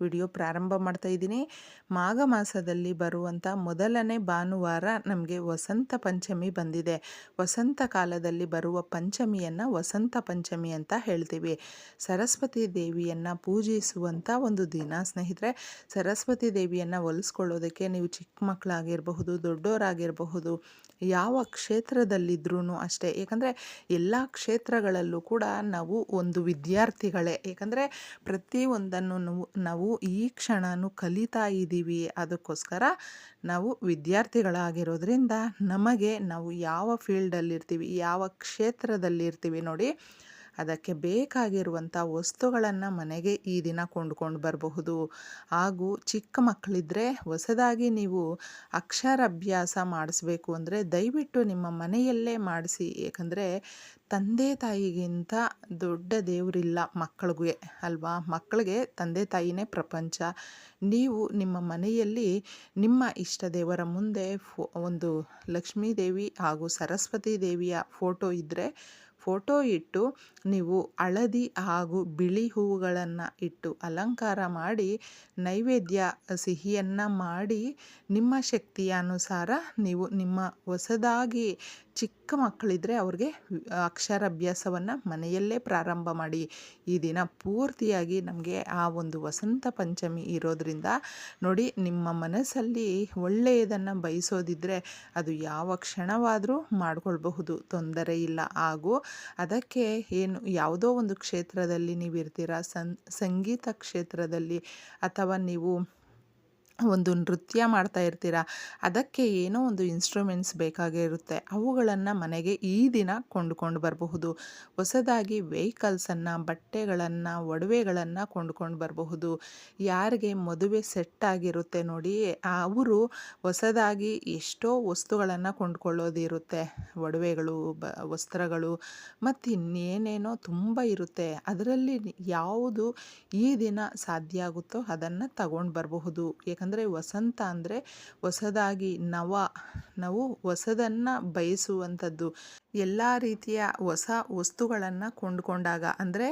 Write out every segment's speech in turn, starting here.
Video ಪ್ರಾರಂಭ ಮಾಡ್ತಾ ಇದ್ದೀನಿ. ಮಾಘ ಮಾಸದಲ್ಲಿ ಬರುವಂಥ ಮೊದಲನೇ ಭಾನುವಾರ ನಮಗೆ ವಸಂತ ಪಂಚಮಿ ಬಂದಿದೆ. ವಸಂತ ಕಾಲದಲ್ಲಿ ಬರುವ ಪಂಚಮಿಯನ್ನು ವಸಂತ ಪಂಚಮಿ ಅಂತ ಹೇಳ್ತೀವಿ. ಸರಸ್ವತಿ ದೇವಿಯನ್ನು ಪೂಜಿಸುವಂಥ ಒಂದು ದಿನ ಸ್ನೇಹಿತರೆ. ಸರಸ್ವತಿ ದೇವಿಯನ್ನು ಒಲಿಸ್ಕೊಳ್ಳೋದಕ್ಕೆ ನೀವು ಚಿಕ್ಕ ಮಕ್ಕಳಾಗಿರಬಹುದು ದೊಡ್ಡವರಾಗಿರಬಹುದು ಯಾವ ಕ್ಷೇತ್ರದಲ್ಲಿದ್ರೂ ಅಷ್ಟೇ. ಏಕೆಂದರೆ ಎಲ್ಲ ಕ್ಷೇತ್ರಗಳಲ್ಲೂ ಕೂಡ ನಾವು ಒಂದು ವಿದ್ಯಾರ್ಥಿಗಳೇ. ಏಕೆಂದರೆ ಪ್ರತಿಯೊಂದನ್ನು ನಾವು ನಾವು ಈ ಕ್ಷಣನೂ ಕಲಿತಾ ಇದ್ದೀವಿ. ಅದಕ್ಕೋಸ್ಕರ ನಾವು ವಿದ್ಯಾರ್ಥಿಗಳಾಗಿರೋದ್ರಿಂದ ನಮಗೆ ನಾವು ಯಾವ ಫೀಲ್ಡಲ್ಲಿರ್ತೀವಿ, ಯಾವ ಕ್ಷೇತ್ರದಲ್ಲಿರ್ತೀವಿ ನೋಡಿ ಅದಕ್ಕೆ ಬೇಕಾಗಿರುವಂಥ ವಸ್ತುಗಳನ್ನು ಮನೆಗೆ ಈ ದಿನ ಕೊಂಡ್ಕೊಂಡು ಬರಬಹುದು. ಹಾಗೂ ಚಿಕ್ಕ ಮಕ್ಕಳಿದ್ರೆ ಹೊಸದಾಗಿ ನೀವು ಅಕ್ಷರಾಭ್ಯಾಸ ಮಾಡಿಸ್ಬೇಕು ಅಂದರೆ ದಯವಿಟ್ಟು ನಿಮ್ಮ ಮನೆಯಲ್ಲೇ ಮಾಡಿಸಿ. ಏಕೆಂದರೆ ತಂದೆ ತಾಯಿಗಿಂತ ದೊಡ್ಡ ದೇವರಿಲ್ಲ ಮಕ್ಕಳಿಗೆ, ಅಲ್ವಾ? ಮಕ್ಕಳಿಗೆ ತಂದೆ ತಾಯಿನೇ ಪ್ರಪಂಚ. ನೀವು ನಿಮ್ಮ ಮನೆಯಲ್ಲಿ ನಿಮ್ಮ ಇಷ್ಟ ದೇವರ ಮುಂದೆ ಫೋ, ಒಂದು ಲಕ್ಷ್ಮೀ ದೇವಿ ಹಾಗೂ ಸರಸ್ವತಿ ದೇವಿಯ ಫೋಟೋ ಇದ್ದರೆ ಫೋಟೋ ಇಟ್ಟು ನೀವು ಹಳದಿ ಹಾಗೂ ಬಿಳಿ ಹೂವುಗಳನ್ನು ಇಟ್ಟು ಅಲಂಕಾರ ಮಾಡಿ, ನೈವೇದ್ಯ ಸಿಹಿಯನ್ನು ಮಾಡಿ, ನಿಮ್ಮ ಶಕ್ತಿಯ ಅನುಸಾರ ನೀವು ನಿಮ್ಮ ಹೊಸದಾಗಿ ಚಿಕ್ಕ ಮಕ್ಕಳಿದ್ರೆ ಅವ್ರಿಗೆ ಅಕ್ಷರಾಭ್ಯಾಸವನ್ನು ಮನೆಯಲ್ಲೇ ಪ್ರಾರಂಭ ಮಾಡಿ ಈ ದಿನ ಪೂರ್ತಿಯಾಗಿ ನಮಗೆ ಆ ಒಂದು ವಸಂತ ಪಂಚಮಿ ಇರೋದ್ರಿಂದ ನೋಡಿ ನಿಮ್ಮ ಮನಸ್ಸಲ್ಲಿ ಒಳ್ಳೆಯದನ್ನು ಬಯಸೋದಿದ್ದರೆ ಅದು ಯಾವ ಕ್ಷಣವಾದರೂ ಮಾಡಿಕೊಳ್ಬಹುದು, ತೊಂದರೆ ಇಲ್ಲ. ಹಾಗೂ ಅದಕ್ಕೆ ಏನು ಯಾವುದೋ ಒಂದು ಕ್ಷೇತ್ರದಲ್ಲಿ ನೀವು ಇರ್ತೀರ ಸಂ, ಸಂಗೀತ ಕ್ಷೇತ್ರದಲ್ಲಿ ಅಥವಾ ನೀವು ಒಂದು ನೃತ್ಯ ಮಾಡ್ತಾ ಇರ್ತೀರ, ಅದಕ್ಕೆ ಏನೋ ಒಂದು ಇನ್ಸ್ಟ್ರೂಮೆಂಟ್ಸ್ ಬೇಕಾಗಿರುತ್ತೆ ಅವುಗಳನ್ನು ಮನೆಗೆ ಈ ದಿನ ಕೊಂಡುಕೊಂಡು ಬರಬಹುದು. ಹೊಸದಾಗಿ ವೆಹಿಕಲ್ಸನ್ನು ಬಟ್ಟೆಗಳನ್ನು, ಒಡವೆಗಳನ್ನು ಕೊಂಡುಕೊಂಡು ಬರಬಹುದು. ಯಾರಿಗೆ ಮದುವೆ ಸೆಟ್ ಆಗಿರುತ್ತೆ ನೋಡಿ, ಅವರು ಹೊಸದಾಗಿ ಎಷ್ಟೋ ವಸ್ತುಗಳನ್ನು ಕೊಂಡುಕೊಳ್ಳೋದಿರುತ್ತೆ. ಒಡವೆಗಳು, ಬ, ವಸ್ತ್ರಗಳು ಮತ್ತು ಇನ್ನೇನೇನೋ ತುಂಬ ಇರುತ್ತೆ. ಅದರಲ್ಲಿ ಯಾವುದು ಈ ದಿನ ಸಾಧ್ಯ ಆಗುತ್ತೋ ಅದನ್ನು ತಗೊಂಡು ಬರಬಹುದು. ಯಾಕಂದರೆ ವಸಂತ ಅಂದರೆ ಹೊಸದಾಗಿ ನವ ನಾವು ಹೊಸದನ್ನು ಬಯಸುವಂಥದ್ದು. ಎಲ್ಲ ರೀತಿಯ ಹೊಸ ವಸ್ತುಗಳನ್ನು ಕೊಂಡುಕೊಂಡಾಗ, ಅಂದರೆ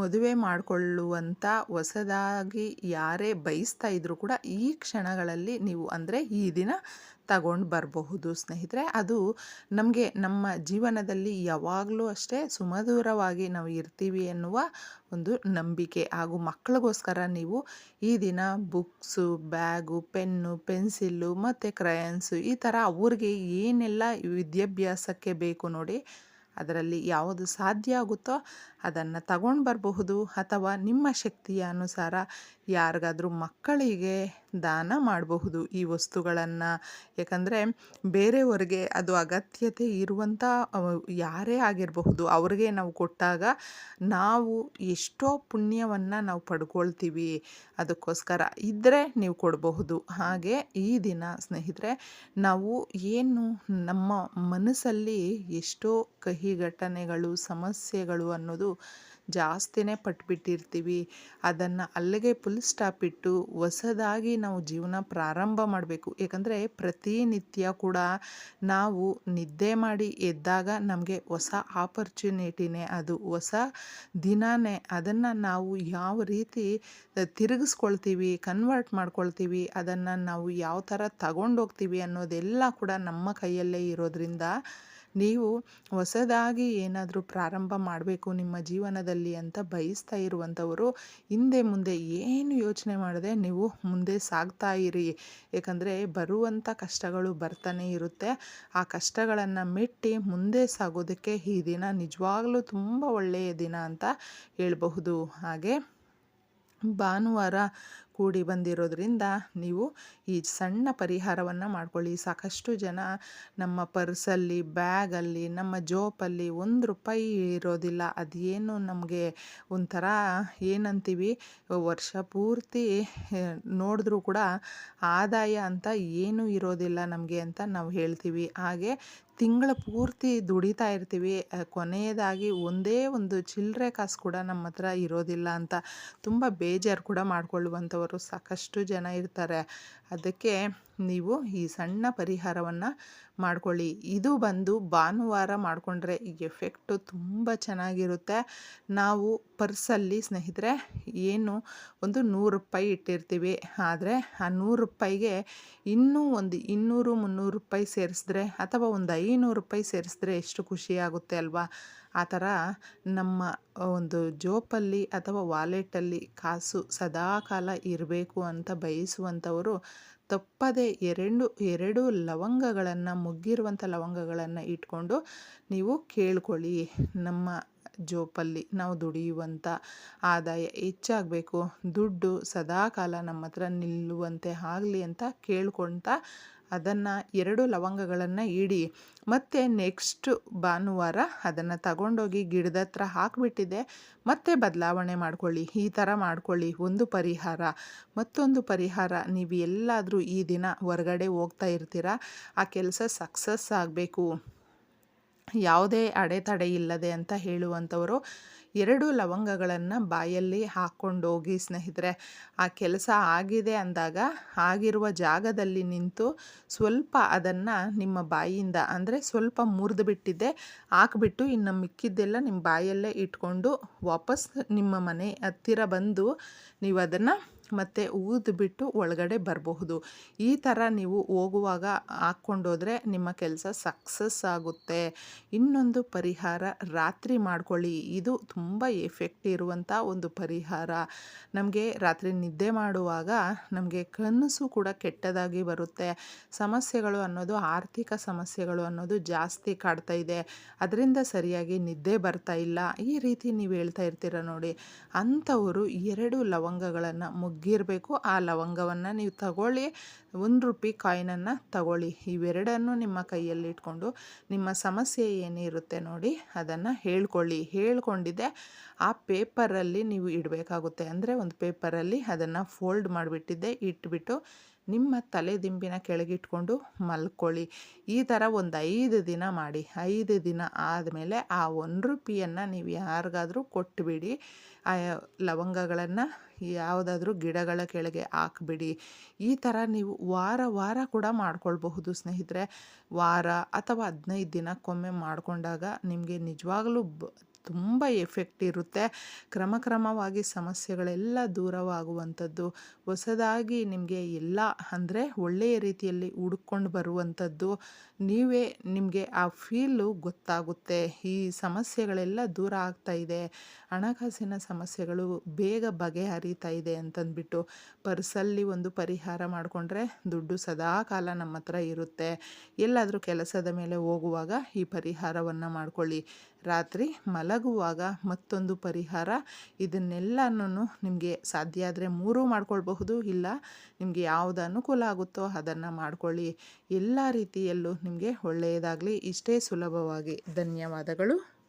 ಮದುವೆ ಮಾಡಿಕೊಳ್ಳುವಂಥ ಹೊಸದಾಗಿ ಯಾರೇ ಬಯಸ್ತಾ ಇದ್ದರೂ ಕೂಡ ಈ ಕ್ಷಣಗಳಲ್ಲಿ ನೀವು ಅಂದರೆ ಈ ದಿನ ತಗೊಂಡು ಬರಬಹುದು ಸ್ನೇಹಿತರೆ. ಅದು ನಮಗೆ ನಮ್ಮ ಜೀವನದಲ್ಲಿ ಯಾವಾಗಲೂ ಅಷ್ಟೇ ಸುಮಧುರವಾಗಿ ನಾವು ಇರ್ತೀವಿ ಎನ್ನುವ ಒಂದು ನಂಬಿಕೆ ಹಾಗೂ ಮಕ್ಕಳಿಗೋಸ್ಕರ ನೀವು ಈ ದಿನ ಬುಕ್ಸು, ಬ್ಯಾಗು, ಪೆನ್ನು, ಪೆನ್ಸಿಲ್ಲು ಮತ್ತು ಕ್ರಯನ್ಸು ಈ ಥರ ಅವ್ರಿಗೆ ಏನೆಲ್ಲ ವಿದ್ಯಾಭ್ಯಾಸಕ್ಕೆ ಬೇಕು ನೋಡಿ ಅದರಲ್ಲಿ ಯಾವುದು ಸಾಧ್ಯ ಆಗುತ್ತೋ ಅದನ್ನು ತಗೊಂಡು ಬರಬಹುದು ಅಥವಾ ನಿಮ್ಮ ಶಕ್ತಿಯ ಅನುಸಾರ ಯಾರಿಗಾದ್ರೂ ಮಕ್ಕಳಿಗೆ ದಾನ ಮಾಡಬಹುದು ಈ ವಸ್ತುಗಳನ್ನು. ಯಾಕಂದರೆ ಬೇರೆಯವ್ರಿಗೆ ಅದು ಅಗತ್ಯತೆ ಇರುವಂಥ ಯಾರೇ ಆಗಿರಬಹುದು, ಅವ್ರಿಗೆ ನಾವು ಕೊಟ್ಟಾಗ ನಾವು ಎಷ್ಟೋ ಪುಣ್ಯವನ್ನು ನಾವು ಪಡ್ಕೊಳ್ತೀವಿ. ಅದಕ್ಕೋಸ್ಕರ ಇದ್ದರೆ ನೀವು ಕೊಡಬಹುದು. ಹಾಗೆ ಈ ದಿನ ಸ್ನೇಹಿತರೆ, ನಾವು ಏನು ನಮ್ಮ ಮನಸ್ಸಲ್ಲಿ ಎಷ್ಟೋ ಕಹಿ ಘಟನೆಗಳು ಸಮಸ್ಯೆಗಳು ಅನ್ನೋದು ಜಾಸ್ತಿನೇ ಪಟ್ಬಿಟ್ಟಿರ್ತೀವಿ. ಅದನ್ನು ಅಲ್ಲಿಗೆ ಫುಲ್ ಸ್ಟಾಪ್ ಇಟ್ಟು ಹೊಸದಾಗಿ ನಾವು ಜೀವನ ಪ್ರಾರಂಭ ಮಾಡಬೇಕು. ಏಕೆಂದರೆ ಪ್ರತಿನಿತ್ಯ ಕೂಡ ನಾವು ನಿದ್ದೆ ಮಾಡಿ ಎದ್ದಾಗ ನಮಗೆ ಹೊಸ ಆಪರ್ಚುನಿಟಿನೇ ಅದು. ಹೊಸ ದಿನಾನೇ ಅದನ್ನು ನಾವು ಯಾವ ರೀತಿ ತಿರುಗಿಸ್ಕೊಳ್ತೀವಿ ಕನ್ವರ್ಟ್ ಮಾಡ್ಕೊಳ್ತೀವಿ, ಅದನ್ನು ನಾವು ಯಾವ ಥರ ತಗೊಂಡೋಗ್ತೀವಿ ಅನ್ನೋದೆಲ್ಲ ಕೂಡ ನಮ್ಮ ಕೈಯಲ್ಲೇ ಇರೋದ್ರಿಂದ ನೀವು ಹೊಸದಾಗಿ ಏನಾದರೂ ಪ್ರಾರಂಭ ಮಾಡಬೇಕು ನಿಮ್ಮ ಜೀವನದಲ್ಲಿ ಅಂತ ಬಯಸ್ತಾ ಇರುವಂಥವರು, ಹಿಂದೆ ಮುಂದೆ ಏನು ಯೋಚನೆ ಮಾಡದೆ ನೀವು ಮುಂದೆ ಸಾಗ್ತಾ ಇರಿ. ಏಕೆಂದರೆ ಬರುವಂಥ ಕಷ್ಟಗಳು ಬರ್ತಾನೆ ಇರುತ್ತೆ. ಆ ಕಷ್ಟಗಳನ್ನು ಮೆಟ್ಟಿ ಮುಂದೆ ಸಾಗೋದಕ್ಕೆ ಈ ದಿನ ನಿಜವಾಗ್ಲೂ ತುಂಬ ಒಳ್ಳೆಯ ದಿನ ಅಂತ ಹೇಳಬಹುದು. ಹಾಗೆ ಭಾನುವಾರ ಕೂಡಿ ಬಂದಿರೋದ್ರಿಂದ ನೀವು ಈ ಸಣ್ಣ ಪರಿಹಾರವನ್ನು ಮಾಡ್ಕೊಳ್ಳಿ. ಸಾಕಷ್ಟು ಜನ ನಮ್ಮ ಪರ್ಸಲ್ಲಿ, ಬ್ಯಾಗಲ್ಲಿ, ನಮ್ಮ ಜೋಪಲ್ಲಿ ಒಂದು ರೂಪಾಯಿ ಇರೋದಿಲ್ಲ. ಅದೇನು ನಮಗೆ ಒಂಥರ ಏನಂತೀವಿ? ವರ್ಷ ಪೂರ್ತಿ ನೋಡಿದ್ರೂ ಕೂಡ ಆದಾಯ ಅಂತ ಏನೂ ಇರೋದಿಲ್ಲ ನಮಗೆ ಅಂತ ನಾವು ಹೇಳ್ತೀವಿ. ಹಾಗೆ ತಿಂಗಳ ಪೂರ್ತಿ ದುಡಿತಾ ಇರ್ತೀವಿ. ಕೊನೆಯದಾಗಿ ಒಂದೇ ಒಂದು ಚಿಲ್ಲರೆ ಕಾಸು ಕೂಡ ನಮ್ಮ ಹತ್ರ ಇರೋದಿಲ್ಲ ಅಂತ ತುಂಬ ಬೇಜಾರು ಕೂಡ ಮಾಡ್ಕೊಳ್ಳುವಂಥವ್ರು ಇರುವಂಥವ್ರು ಸಾಕಷ್ಟು ಜನ ಇರ್ತಾರೆ. ಅದಕ್ಕೆ ನೀವು ಈ ಸಣ್ಣ ಪರಿಹಾರವನ್ನು ಮಾಡ್ಕೊಳ್ಳಿ. ಇದು ಬಂದು ಭಾನುವಾರ ಮಾಡಿಕೊಂಡ್ರೆ ಈ ಎಫೆಕ್ಟು ತುಂಬ ಚೆನ್ನಾಗಿರುತ್ತೆ. ನಾವು ಪರ್ಸಲ್ಲಿ ಸ್ನೇಹಿತರೆ, ಏನು ಒಂದು ನೂರು ರೂಪಾಯಿ ಇಟ್ಟಿರ್ತೀವಿ. ಆದರೆ ಆ ನೂರು ರೂಪಾಯಿಗೆ ಇನ್ನೂ ಒಂದು ಇನ್ನೂರು ಮುನ್ನೂರು ರೂಪಾಯಿ ಸೇರಿಸಿದ್ರೆ ಅಥವಾ ಒಂದು ಐನೂರು ರೂಪಾಯಿ ಸೇರಿಸಿದ್ರೆ ಎಷ್ಟು ಖುಷಿಯಾಗುತ್ತೆ ಅಲ್ವಾ? ಆ ಥರ ನಮ್ಮ ಒಂದು ಜೋಪಲ್ಲಿ ಅಥವಾ ವಾಲೆಟಲ್ಲಿ ಕಾಸು ಸದಾಕಾಲ ಇರಬೇಕು ಅಂತ ಬಯಸುವಂಥವರು ತಪ್ಪದೆ ಎರಡು ಎರಡು ಲವಂಗಗಳನ್ನು, ಮುಗ್ಗಿರುವಂಥ ಲವಂಗಗಳನ್ನು ಇಟ್ಕೊಂಡು ನೀವು ಕೇಳ್ಕೊಳ್ಳಿ. ನಮ್ಮ ಜೋಪಲ್ಲಿ ನಾವು ದುಡಿಯುವಂಥ ಆದಾಯ ಹೆಚ್ಚಾಗಬೇಕು. ದುಡ್ಡು ಸದಾಕಾಲ ನಮ್ಮ ಹತ್ರ ನಿಲ್ಲುವಂತೆ ಆಗಲಿ ಅಂತ ಕೇಳ್ಕೊಳ್ತಾ ಅದನ್ನು ಎರಡು ಲವಂಗಗಳನ್ನು ಇಡಿ, ಮತ್ತು ನೆಕ್ಸ್ಟ್ ಭಾನುವಾರ ಅದನ್ನು ತಗೊಂಡೋಗಿ ಗಿಡದ ಹತ್ರ ಹಾಕಿಬಿಟ್ಟಿದೆ, ಮತ್ತೆ ಬದಲಾವಣೆ ಮಾಡ್ಕೊಳ್ಳಿ, ಈ ಥರ ಮಾಡ್ಕೊಳ್ಳಿ. ಒಂದು ಪರಿಹಾರ, ಮತ್ತೊಂದು ಪರಿಹಾರ, ನೀವು ಎಲ್ಲಾದರೂ ಈ ದಿನ ಹೊರಗಡೆ ಹೋಗ್ತಾ ಇರ್ತೀರ? ಆ ಕೆಲಸ ಸಕ್ಸಸ್ ಆಗಬೇಕು. ಯಾವುದೇ ಅಡೆತಡೆ ಇಲ್ಲದೆ ಅಂತ ಹೇಳುವಂಥವರು ಎರಡು ಲವಂಗಗಳನ್ನು ಬಾಯಲ್ಲಿ ಹಾಕ್ಕೊಂಡೋಗಿ ಸ್ನೇಹಿತರೆ, ಆ ಕೆಲಸ ಆಗಿದೆ ಅಂದಾಗ ಆಗಿರುವ ಜಾಗದಲ್ಲಿ ನಿಂತು ಸ್ವಲ್ಪ ಅದನ್ನು ನಿಮ್ಮ ಬಾಯಿಯಿಂದ ಅಂದರೆ ಸ್ವಲ್ಪ ಮುರಿದು ಬಿಟ್ಟಿದ್ದೆ, ಹಾಕ್ಬಿಟ್ಟು ಇನ್ನು ಮಿಕ್ಕಿದ್ದೆಲ್ಲ ನಿಮ್ಮ ಬಾಯಲ್ಲೇ ಇಟ್ಕೊಂಡು ವಾಪಸ್ ನಿಮ್ಮ ಮನೆ ಹತ್ತಿರ ಬಂದು ನೀವು ಅದನ್ನು ಮತ್ತು ಊದ್ಬಿಟ್ಟು ಒಳಗಡೆ ಬರಬಹುದು. ಈ ಥರ ನೀವು ಹೋಗುವಾಗ ಹಾಕ್ಕೊಂಡೋದ್ರೆ ನಿಮ್ಮ ಕೆಲಸ ಸಕ್ಸಸ್ ಆಗುತ್ತೆ. ಇನ್ನೊಂದು ಪರಿಹಾರ ರಾತ್ರಿ ಮಾಡ್ಕೊಳ್ಳಿ. ಇದು ತುಂಬ ಎಫೆಕ್ಟ್ ಇರುವಂಥ ಒಂದು ಪರಿಹಾರ. ನಮಗೆ ರಾತ್ರಿ ನಿದ್ದೆ ಮಾಡುವಾಗ ನಮಗೆ ಕನಸು ಕೂಡ ಕೆಟ್ಟದಾಗಿ ಬರುತ್ತೆ. ಸಮಸ್ಯೆಗಳು ಅನ್ನೋದು, ಆರ್ಥಿಕ ಸಮಸ್ಯೆಗಳು ಅನ್ನೋದು ಜಾಸ್ತಿ ಕಾಡ್ತಾ ಇದೆ. ಅದರಿಂದ ಸರಿಯಾಗಿ ನಿದ್ದೆ ಬರ್ತಾ ಇಲ್ಲ. ಈ ರೀತಿ ನೀವು ಹೇಳ್ತಾ ಇರ್ತೀರ ನೋಡಿ. ಅಂಥವರು ಎರಡು ಲವಂಗಗಳನ್ನು ಮುಗ್ಗಿರಬೇಕು ಆ ಲವಂಗವನ್ನು ನೀವು ತಗೊಳ್ಳಿ. ಒಂದು ರೂಪಾಯಿ ಕಾಯಿನನ್ನು ತಗೊಳ್ಳಿ. ಇವೆರಡನ್ನು ನಿಮ್ಮ ಕೈಯಲ್ಲಿ ಇಟ್ಕೊಂಡು ನಿಮ್ಮ ಸಮಸ್ಯೆ ಏನಿರುತ್ತೆ ನೋಡಿ ಅದನ್ನು ಹೇಳ್ಕೊಳ್ಳಿ. ಹೇಳ್ಕೊಂಡಿದ್ದೆ ಆ ಪೇಪರಲ್ಲಿ ನೀವು ಇಡಬೇಕಾಗುತ್ತೆ. ಅಂದರೆ ಒಂದು ಪೇಪರಲ್ಲಿ ಅದನ್ನು ಫೋಲ್ಡ್ ಮಾಡಿಬಿಟ್ಟಿದ್ದೆ. ಇಟ್ಬಿಟ್ಟು ನಿಮ್ಮ ತಲೆ ದಿಂಬಿನ ಕೆಳಗಿಟ್ಕೊಂಡು ಮಲ್ಕೊಳ್ಳಿ. ಈ ಥರ ಒಂದು ಐದು ದಿನ ಮಾಡಿ. ಐದು ದಿನ ಆದಮೇಲೆ ಆ ಒಂದು ರೂಪಾಯಿಯನ್ನು ನೀವು ಯಾರಿಗಾದರೂ ಕೊಟ್ಟುಬಿಡಿ ಆ ಲವಂಗಗಳನ್ನು ಯಾವುದಾದ್ರೂ ಗಿಡಗಳ ಕೆಳಗೆ ಹಾಕ್ಬಿಡಿ. ಈ ಥರ ನೀವು ವಾರ ವಾರ ಕೂಡ ಮಾಡ್ಕೊಳ್ಬಹುದು ಸ್ನೇಹಿತರೆ. ವಾರ ಅಥವಾ ಹದಿನೈದು ದಿನಕ್ಕೊಮ್ಮೆ ಮಾಡಿಕೊಂಡಾಗ ನಿಮಗೆ ನಿಜವಾಗ್ಲೂ ಬ ತುಂಬ ಎಫೆಕ್ಟ್ ಇರುತ್ತೆ. ಕ್ರಮ ಕ್ರಮವಾಗಿ ಸಮಸ್ಯೆಗಳೆಲ್ಲ ದೂರವಾಗುವಂಥದ್ದು, ಹೊಸದಾಗಿ ನಿಮಗೆ ಎಲ್ಲ ಅಂದರೆ ಒಳ್ಳೆಯ ರೀತಿಯಲ್ಲಿ ಹುಡ್ಕೊಂಡು ಬರುವಂಥದ್ದು, ನೀವೇ ನಿಮಗೆ ಆ ಫೀಲು ಗೊತ್ತಾಗುತ್ತೆ. ಈ ಸಮಸ್ಯೆಗಳೆಲ್ಲ ದೂರ ಆಗ್ತಾ ಇದೆ. ಹಣಕಾಸಿನ ಸಮಸ್ಯೆಗಳು ಬೇಗ ಬಗೆಹರಿತಾ ಇದೆ ಅಂತಂದ್ಬಿಟ್ಟು ಪರ್ಸಲ್ಲಿ ಒಂದು ಪರಿಹಾರ ಮಾಡಿಕೊಂಡ್ರೆ ದುಡ್ಡು ಸದಾ ಕಾಲ ನಮ್ಮ ಹತ್ರ ಇರುತ್ತೆ. ಎಲ್ಲಾದರೂ ಕೆಲಸದ ಮೇಲೆ ಹೋಗುವಾಗ ಈ ಪರಿಹಾರವನ್ನು ಮಾಡ್ಕೊಳ್ಳಿ. ರಾತ್ರಿ ಮಲಗುವಾಗ ಮತ್ತೊಂದು ಪರಿಹಾರ. ಇದನ್ನೆಲ್ಲನೂ ನಿಮಗೆ ಸಾಧ್ಯ ಆದರೆ ಮೂರೂ ಮಾಡ್ಕೊಳ್ಬಹುದು. ಇಲ್ಲ, ನಿಮಗೆ ಯಾವುದು ಅನುಕೂಲ ಆಗುತ್ತೋ ಅದನ್ನು ಮಾಡ್ಕೊಳ್ಳಿ. ಎಲ್ಲ ರೀತಿಯಲ್ಲೂ ನಿಮಗೆ ಒಳ್ಳೆಯದಾಗಲಿ. ಇಷ್ಟೇ ಸುಲಭವಾಗಿ. ಧನ್ಯವಾದಗಳು.